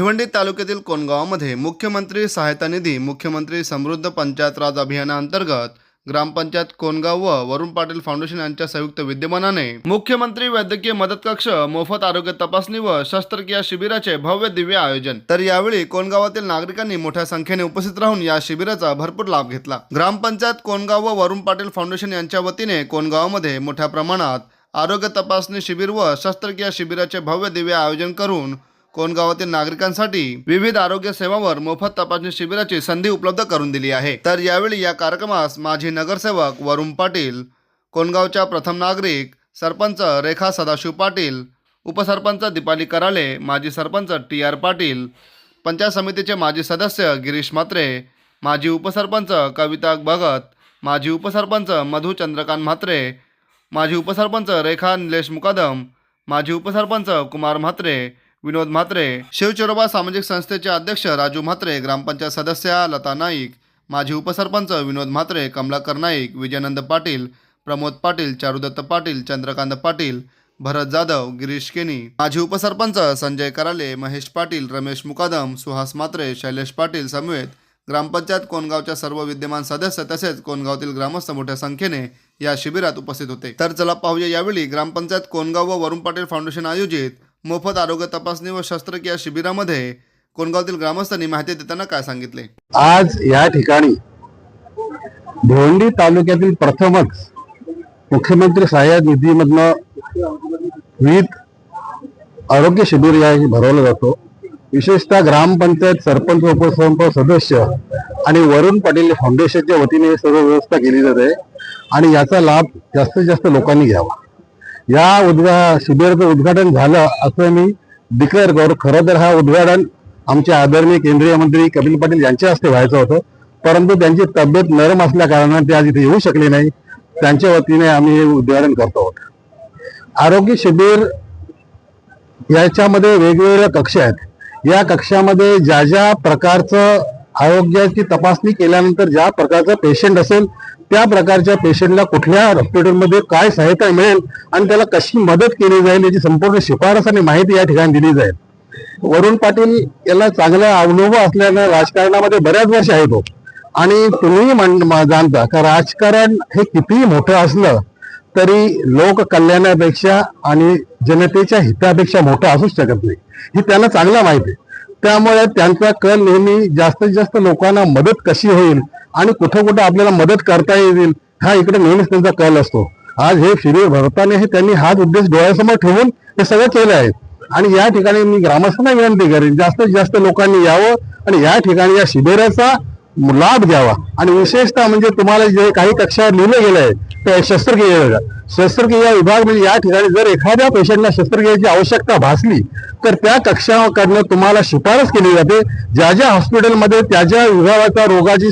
भिवंडी तालुक्यातील कोणगावामध्ये मुख्यमंत्री सहायता निधी मुख्यमंत्री समृद्ध पंचायत राज अभियानाअंतर्गत ग्रामपंचायत कोणगाव व वरुण पाटील फाउंडेशन यांच्या संयुक्त विद्यमानाने मुख्यमंत्री वैद्यकीय मदत कक्ष मोफत आरोग्य तपासणी व शस्त्रक्रिया शिबिराचे भव्य दिव्य आयोजन. तर यावेळी कोणगावातील नागरिकांनी मोठ्या संख्येने उपस्थित राहून या शिबिराचा भरपूर लाभ घेतला. ग्रामपंचायत कोणगाव व वरुण पाटील फाउंडेशन यांच्या वतीने कोणगावमध्ये मोठ्या प्रमाणात आरोग्य तपासणी शिबिर व शस्त्रक्रिया शिबिराचे भव्य दिव्य आयोजन करून कोणगावातील नागरिकांसाठी विविध आरोग्य सेवांवर मोफत तपासणी शिबिराची संधी उपलब्ध करून दिली आहे. तर यावेळी या कार्यक्रमास माजी नगरसेवक वरुण पाटील कोणगावच्या प्रथम नागरिक सरपंच रेखा सदाशिव पाटील उपसरपंच दीपाली कराळे माजी सरपंच टी आर पाटील पंचायत समितीचे माजी सदस्य गिरीश म्हात्रे माजी उपसरपंच कविता भगत माजी उपसरपंच मधु चंद्रकांत म्हात्रे माजी उपसरपंच रेखा निलेश मुकादम माजी उपसरपंच कुमार म्हात्रे विनोद म्हात्रे शिवचरोबा सामाजिक संस्थेचे अध्यक्ष राजू म्हात्रे ग्रामपंचायत सदस्या लता नाईक माजी उपसरपंच विनोद म्हात्रे कमलाकर नाईक विजयानंद पाटील प्रमोद पाटील चारुदत्त पाटील चंद्रकांत पाटील भरत जाधव गिरीश केनी. माजी उपसरपंच संजय कराले महेश पाटील रमेश मुकादम सुहास म्हात्रे शैलेश पाटील समवेत ग्रामपंचायत कोणगावच्या सर्व विद्यमान सदस्य तसेच कोणगावतील ग्रामस्थ मोठ्या संख्येने या शिबिरात उपस्थित होते. तर चला पाहूया यावेळी ग्रामपंचायत कोणगाव व वरुण पाटील फाउंडेशन आयोजित मोफत आरोग्य तपासणी व शस्त्रक्रिया शिबिरामध्ये कोणगावतील ग्रामस्थांनी माहिती देताना काय सांगितले? आज या ठिकाणी भिवंडी तालुक्यातील प्रथमच मुख्यमंत्री सहाय्य निधीमधनं विविध आरोग्य शिबिर या भरवला जातो. विशेषतः ग्रामपंचायत सरपंच उपसरपंच सदस्य आणि वरुण पाटील फाउंडेशनच्या वतीने ही सर्व व्यवस्था केली जाते आणि याचा लाभ जास्तीत जास्त लोकांनी घ्यावा. या उद्घा शिबिराचं उद्घाटन झालं असं मी डिक्लेअर करू. खरं तर हा उद्घाटन आमचे आदरणीय केंद्रीय मंत्री कपिल पाटील यांच्या हस्ते व्हायचं होतं. परंतु त्यांची तब्येत नरम असल्याकारणाने ते आज इथे येऊ शकले नाही. त्यांच्या वतीने आम्ही हे उद्घाटन करतो. आहोत आरोग्य शिबिर याच्यामध्ये वेगवेगळ्या कक्षा आहेत. या कक्षामध्ये ज्या ज्या प्रकारचं आरोग्याची तपासणी केल्यानंतर ज्या प्रकारचं पेशंट असेल त्या प्रकारच्या पेशंटला कुठल्या हॉस्पिटलमध्ये काय सहायता मिळेल आणि त्याला कशी मदत केली जाईल याची संपूर्ण शिफारस आणि माहिती या ठिकाणी दिली जाईल. वरुण पाटील याला चांगला अनुभव असल्यानं राजकारणामध्ये बऱ्याच वर्ष आहे तो. आणि तुम्ही जाणता का राजकारण हे कितीही मोठं असलं तरी लोक कल्याणापेक्षा आणि जनतेच्या हितापेक्षा मोठं असूच शकत नाही. ही त्यांना चांगला माहिती आहे. त्यामुळे त्यांचा कल नेहमी जास्तीत जास्त लोकांना मदत कशी होईल आणि कुठं कुठं आपल्याला मदत करता येईल हा इकडे नेहमीच त्यांचा कल असतो. आज हे शिबिर भरताना हे त्यांनी हाच उद्देश डोळ्यासमोर ठेवून हे सगळं केलं आहे. आणि या ठिकाणी मी ग्रामस्थांना विनंती करेन जास्तीत जास्त लोकांनी यावं आणि या ठिकाणी या शिबिराचा लाभ घ्यावा. आणि विशेषतः म्हणजे तुम्हाला जे काही कक्षावर लिहिलं गेलं आहे शस्त्रक्रिया विभाग. शस्त्रक्रिया विभाग म्हणजे या ठिकाणी जर एखाद्या पेशंटला शस्त्रक्रियेची आवश्यकता भासली तर त्या कक्षाकडनं तुम्हाला शिफारस केली जाते ज्या ज्या हॉस्पिटलमध्ये त्या ज्या विभागाच्या रोगाची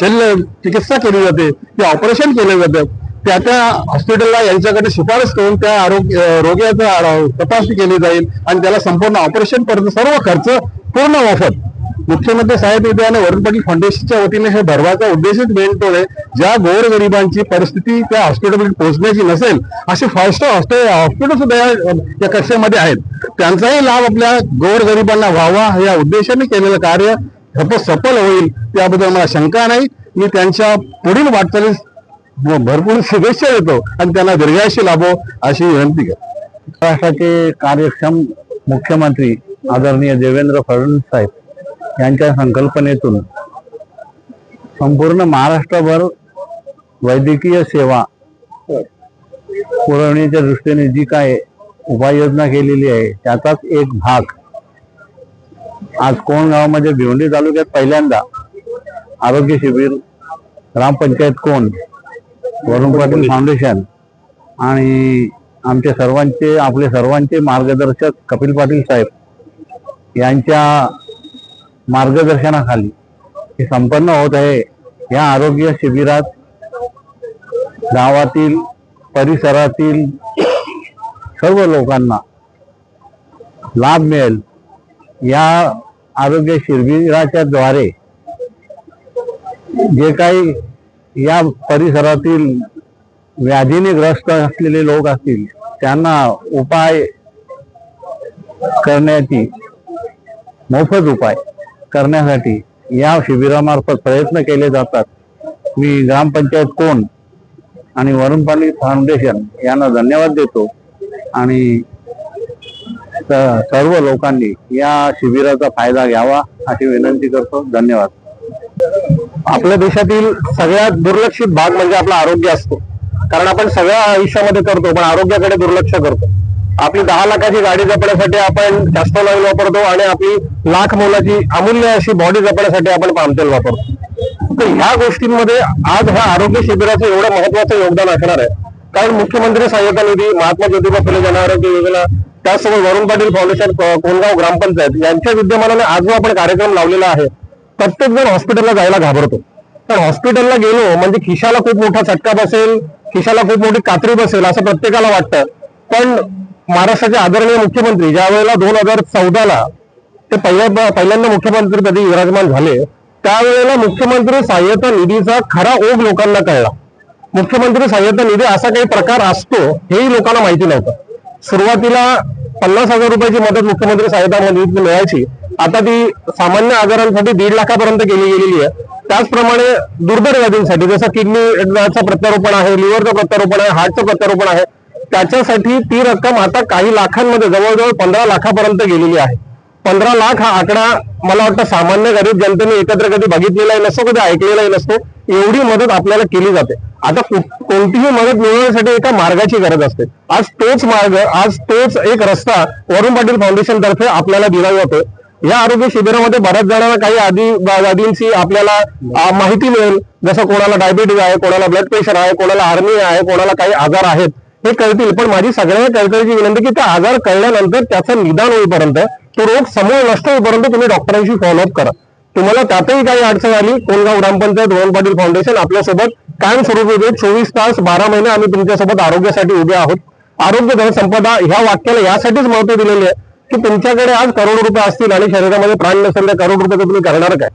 शल्य चिकित्सा केली जाते ते ऑपरेशन केलं जातं त्या त्या हॉस्पिटलला यांच्याकडे शिफारस करून त्या आरोग्य अं, रोग्याचं तपासणी केली जाईल आणि त्याला संपूर्ण ऑपरेशन पर्यंत सर्व खर्च पूर्ण मोफत मुख्यमंत्री साहेब निधी आणि वरुण पाटील फाउंडेशनच्या वतीने हे भरवाचा उद्देशच मेन तो आहे. ज्या गोरगरिबांची परिस्थिती त्या हॉस्पिटलमध्ये पोहोचण्याची नसेल असे फास्ट हॉस्पिटल सुद्धा या- कक्षामध्ये आहेत. त्यांचाही लाभ आपल्या गोरगरिबांना व्हावा या उद्देशाने केलेलं कार्य सप- सफल होईल त्याबद्दल मला शंका नाही. मी त्यांच्या पुढील वाटचालीस भरपूर शुभेच्छा देतो आणि त्यांना दीर्घायुष्य लाभो अशी विनंती करतो. महाराष्ट्राचे कार्यक्षम मुख्यमंत्री आदरणीय देवेंद्र फडणवीस साहेब यांच्या संकल्पनेतून संपूर्ण महाराष्ट्रभर वैद्यकीय सेवा पुरवण्याच्या दृष्टीने जी काय उपाययोजना केलेली आहे त्याचाच एक भाग. आज कोण गावामध्ये भिवंडी तालुक्यात पहिल्यांदा आरोग्य शिबिर ग्रामपंचायत कोण वरुण पाटील फाउंडेशन आणि आमचे सर्वांचे आपले सर्वांचे मार्गदर्शक कपिल पाटील साहेब यांच्या मार्गदर्शनाखाली हे संपन्न होत आहे. या आरोग्य शिबिरात गावातील परिसरातील सर्व लोकांना लाभ मिळेल. या आरोग्य शिबिराच्या द्वारे जे काही या परिसरातील व्याधीने ग्रस्त असलेले लोक असतील त्यांना उपाय करण्याची मोफत उपाय करण्यासाठी या शिबिरामार्फत प्रयत्न केले जातात. मी ग्रामपंचायत कोण आणि वरुण पाणी फाउंडेशन यांना धन्यवाद देतो. आणि सर्व लोकांनी या शिबिराचा फायदा घ्यावा अशी विनंती करतो. धन्यवाद. आपल्या देशातील सगळ्यात दुर्लक्षित भाग म्हणजे आपला आरोग्य असतो. कारण आपण सगळ्या आयुष्यामध्ये करतो पण आरोग्याकडे दुर्लक्ष करतो. आपली दहा लाखाची गाडी जपण्यासाठी आपण जास्त ऑइल वापरतो आणि आपली लाख मोलाची अमूल्य अशी बॉडी जपण्यासाठी आपण पामतेल वापरतो. तर ह्या गोष्टींमध्ये आज ह्या आरोग्य शिबिराचं एवढं महत्वाचं योगदान असणार आहे. कारण मुख्यमंत्री सहाय्यता निधी महात्मा ज्योतिबा फुले जनआरोग्य योजना त्याचसोबत वरुण पाटील फाउंडेशन कोणगाव ग्रामपंचायत यांच्या विद्यमानाने आज जो आपण कार्यक्रम लावलेला आहे. प्रत्येक जण हॉस्पिटलला जायला घाबरतो. पण हॉस्पिटलला गेलो म्हणजे खिशाला खूप मोठा चटका बसेल खिशाला खूप मोठी कात्री बसेल असं प्रत्येकाला वाटतं. पण महाराष्ट्राचे आदरणीय मुख्यमंत्री ज्या वेळेला दोन हजार चौदाला ते पहिल्या पहिल्यांदा मुख्यमंत्रीपदी विराजमान झाले त्यावेळेला मुख्यमंत्री सहाय्यता निधीचा खरा ओघ लोकांना कळला. मुख्यमंत्री सहाय्यता निधी असा काही प्रकार असतो हेही लोकांना माहिती नव्हतं. सुरुवातीला पन्नास हजार रुपयाची मदत मुख्यमंत्री सहायता निधीतून मिळायची आता ती सामान्य आजारांसाठी दीड लाखापर्यंत केली गेलेली आहे. त्याचप्रमाणे दुर्बल व्याधींसाठी जसं किडनीचं प्रत्यारोपण आहे लिव्हरचं प्रत्यारोपण आहे हार्टचं प्रत्यारोपण आहे त्याच्यासाठी ती रक्कम आता काही लाखांमध्ये जवळजवळ पंधरा लाखापर्यंत गेलेली आहे. पंधरा लाख हा आकडा मला वाटतं सामान्य गरीब जनतेने एकत्र कधी बघितलेलाही नसतो कधी ऐकलेलाही नसतो. एवढी मदत आपल्याला केली जाते. आता कोणतीही मदत मिळवण्यासाठी एका मार्गाची गरज असते. आज तोच मार्ग आज तोच एक रस्ता वरुण पाटील फाउंडेशन तर्फे आपल्याला दिला जातो या आरोग्य शिबिरामध्ये बऱ्याच जणांना काही आधी आपल्याला माहिती मिळेल. जसं कोणाला डायबिटीज आहे कोणाला ब्लड प्रेशर आहे कोणाला आर्मी आहे कोणाला काही आजार आहेत. हे कळतील. पण माझी सगळ्यांना कळकळीची विनंती की त्या आजार कळल्यानंतर त्याचं निदान होईपर्यंत तो रोग समूळ नष्ट होईपर्यंत तुम्ही डॉक्टरांशी फॉलोअप करा. तुम्हाला त्यातही काही अडचण आली कोणगाव ग्रामपंचायत रोहन पाटील फाउंडेशन आपल्यासोबत कायमस्वरूपी देत चोवीस तास बारा महिने आम्ही तुमच्यासोबत आरोग्यासाठी उभे आहोत. आरोग्य धनसंपदा ह्या वाक्याला यासाठीच महत्त्व दिलेले आहे की तुमच्याकडे आज करोड रुपये असतील आणि शरीरामध्ये प्राण नसेल तर करोड रुपये तुम्ही करणार काय?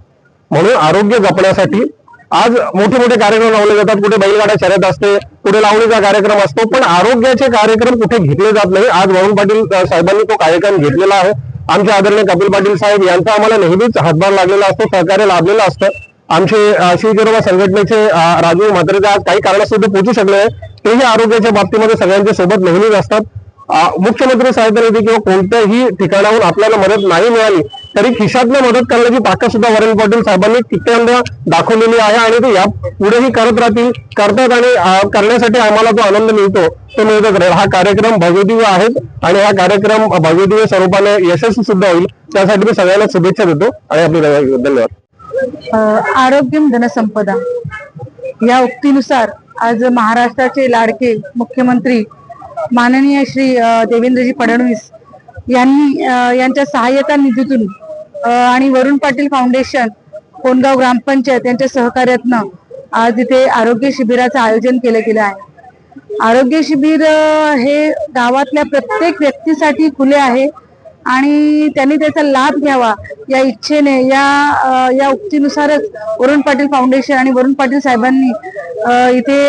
म्हणून आरोग्य जपण्यासाठी आज मोठे मोठे कार्यक्रम लावले जातात कुठे बैलगाड्या शर्यत असते कुठे लावणीचा कार्यक्रम असतो पण आरोग्याचे कार्यक्रम कुठे घेतले जात नाही. आज वरुण पाटील साहेबांनी तो कार्यक्रम घेतलेला आहे. आमचे आदरणीय कपिल पाटील साहेब यांचा आम्हाला नेहमीच हातभार लागलेला असतो सहकार्य लाभलेलं असतं. आमचे अ, संघटनेचे राजू म्हात्रे आज काही कारणासुद्धा ते पोहोचू शकले तेही आरोग्याच्या बाबतीमध्ये सगळ्यांच्या सोबत नेहमीच असतात. मुख्यमंत्री साहेबांनी किंवा कोणत्याही ठिकाणाहून आपल्याला मदत नाही मिळाली तरी खिशातनं मदत करण्याची ताकद सुद्धा वरील पाटील साहेबांनी कित्येकदा दाखवलेली आहे आणि ते या पुढेही करत राहतील करतात आणि करण्यासाठी आम्हाला जो आनंद मिळतो तो मिळतच राहील. हा कार्यक्रम भव्यदिव्य आहेत आणि हा कार्यक्रम भव्यदिव्य स्वरूपाने यशस्वी सुद्धा होईल. त्यासाठी मी सगळ्यांना शुभेच्छा देतो आणि आपली धन्यवाद. आरोग्यम धनसंपदा. या उक्तीनुसार आज महाराष्ट्राचे लाडके मुख्यमंत्री माननीय श्री देवेंद्रजी फडणवीस यांनी यांच्या सहाय्यता निधीतून आणि वरुण पाटील फाउंडेशन कोणगाव ग्रामपंचायत यांच्या सहकार्यातनं आज इथे आरोग्य शिबिराचं आयोजन केलं गेलं आहे. आरोग्य शिबिर हे गावातल्या प्रत्येक व्यक्तीसाठी खुले आहे आणि त्यांनी त्याचा लाभ घ्यावा या इच्छेने या या उक्तीनुसारच वरुण पाटील फाउंडेशन आणि वरुण पाटील साहेबांनी इथे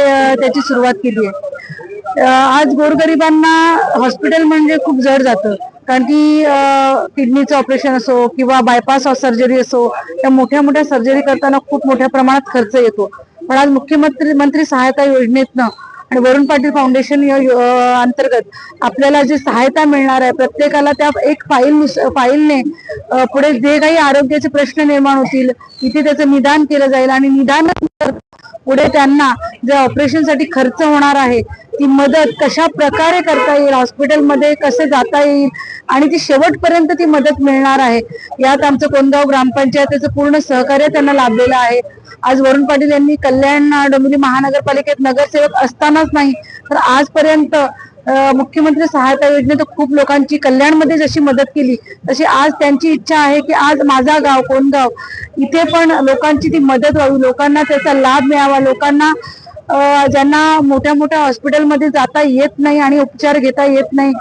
त्याची सुरुवात केली आहे. आज गोरगरिबांना हॉस्पिटल म्हणजे खूप जड जातं. कारण की किडनीचं ऑपरेशन असो किंवा बायपास सर्जरी असो त्या मोठ्या मोठ्या सर्जरी करताना खूप मोठ्या प्रमाणात खर्च येतो. पण आज मुख्यमंत्री मंत्री सहायता योजनेतनं आणि वरुण पाटील फाउंडेशन या अंतर्गत आपल्याला जी सहायता मिळणार आहे प्रत्येकाला त्या एक फाईल फाईलने पुढे जे काही आरोग्याचे प्रश्न निर्माण होतील तिथे त्याचं निदान केलं जाईल आणि निदान पुढे त्यांना जे ऑपरेशनसाठी खर्च होणार आहे ती मदत कशा प्रकारे करता येईल? हॉस्पिटलमध्ये कसे जाता येईल? आणि ती शेवटपर्यंत ती मदत मिळणार आहे? यात आमचं कोणगाव ग्रामपंचायतीचं पूर्ण सहकार्य त्यांना लाभलेलं आहे. आज वरुण पाटील यांनी कल्याण डोंबिवली महानगरपालिकेत नगरसेवक असतानाच नाही तर आजपर्यंत मुख्यमंत्री सहायता योजनेत खूप लोकांची कल्याणमध्ये जशी मदत केली तशी आज त्यांची इच्छा आहे की आज माझा गाव कोणगाव इथे पण लोकांची ती मदत व्हावी. लोकांना त्याचा लाभ मिळावा. लोकांना ज्यांना मोठ्या मोठ्या हॉस्पिटलमध्ये जाता येत नाही आणि उपचार घेता येत नाही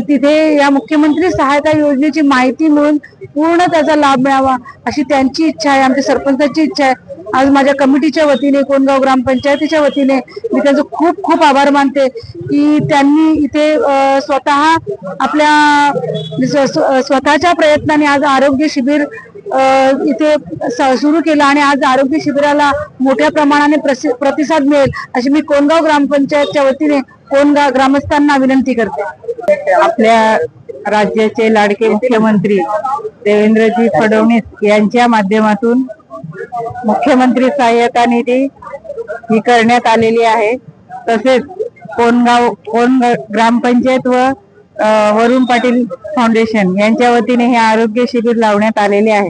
तिथे या मुख्यमंत्री सहायता योजनेची माहिती मिळून पूर्ण त्याचा लाभ मिळावा अशी त्यांची इच्छा आहे आमच्या सरपंचाची इच्छा आहे. आज माझ्या कमिटीच्या वतीने कोणगाव ग्रामपंचायतीच्या वतीने मी त्यांचं खूप खूप आभार मानते की त्यांनी इथे स्वतः आपल्या स्वतःच्या प्रयत्नाने आज आरोग्य शिबिर इथे सुरू केलं आणि आज आरोग्य शिबिराला मोठ्या प्रमाणाने प्रतिसाद मिळेल अशी मी कोणगाव ग्रामपंचायतच्या वतीने कोणगाव ग्रामस्थांना विनंती करते. आपल्या राज्याचे लाडके मुख्यमंत्री देवेंद्रजी फडणवीस यांच्या माध्यमातून मुख्यमंत्री सहाय्यता निधी ही करण्यात आलेली आहे. तसेच कोणगाव कोण ग्रामपंचायत व वरुण पाटील फाउंडेशन यांच्या वतीने हे आरोग्य शिबिर लावण्यात आलेले आहे.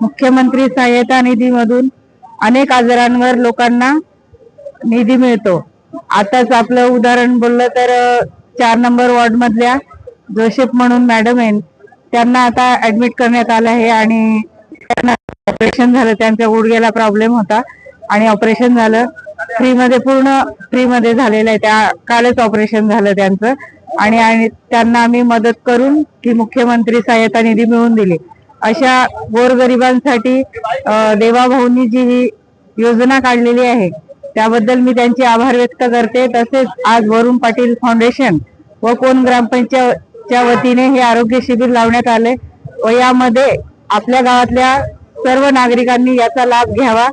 मुख्यमंत्री सहाय्यता निधीमधून अनेक आजारांवर लोकांना निधी मिळतो. आताच आपलं उदाहरण बोललं तर चार नंबर वॉर्ड मधल्या जोसेफ म्हणून मॅडम आहे त्यांना आता ऍडमिट करण्यात आलं आहे आणि त्यांना ऑपरेशन झालं. त्यांच्या गुडघ्याला प्रॉब्लेम होता आणि ऑपरेशन झालं. फ्रीमध्ये पूर्ण फ्रीमध्ये झालेलं आहे. त्या कालच ऑपरेशन झालं त्यांचं. आणि आणि त्यांना आम्ही मदत करून की मुख्यमंत्री सहायता निधी मिळवून दिली. अशा गोरगरिबांसाठी देवाभाऊंनी जी ही योजना काढलेली आहे. त्याबद्दल मी त्यांचे आभार व्यक्त करते. तसेच आज वरुण पाटील फाउंडेशन व कोण ग्रामपंचायतच्या वतीने हे आरोग्य शिबिर लावण्यात आले व यामध्ये आपल्या गावातल्या सर्व नागरिकांनी याचा लाभ घ्यावा.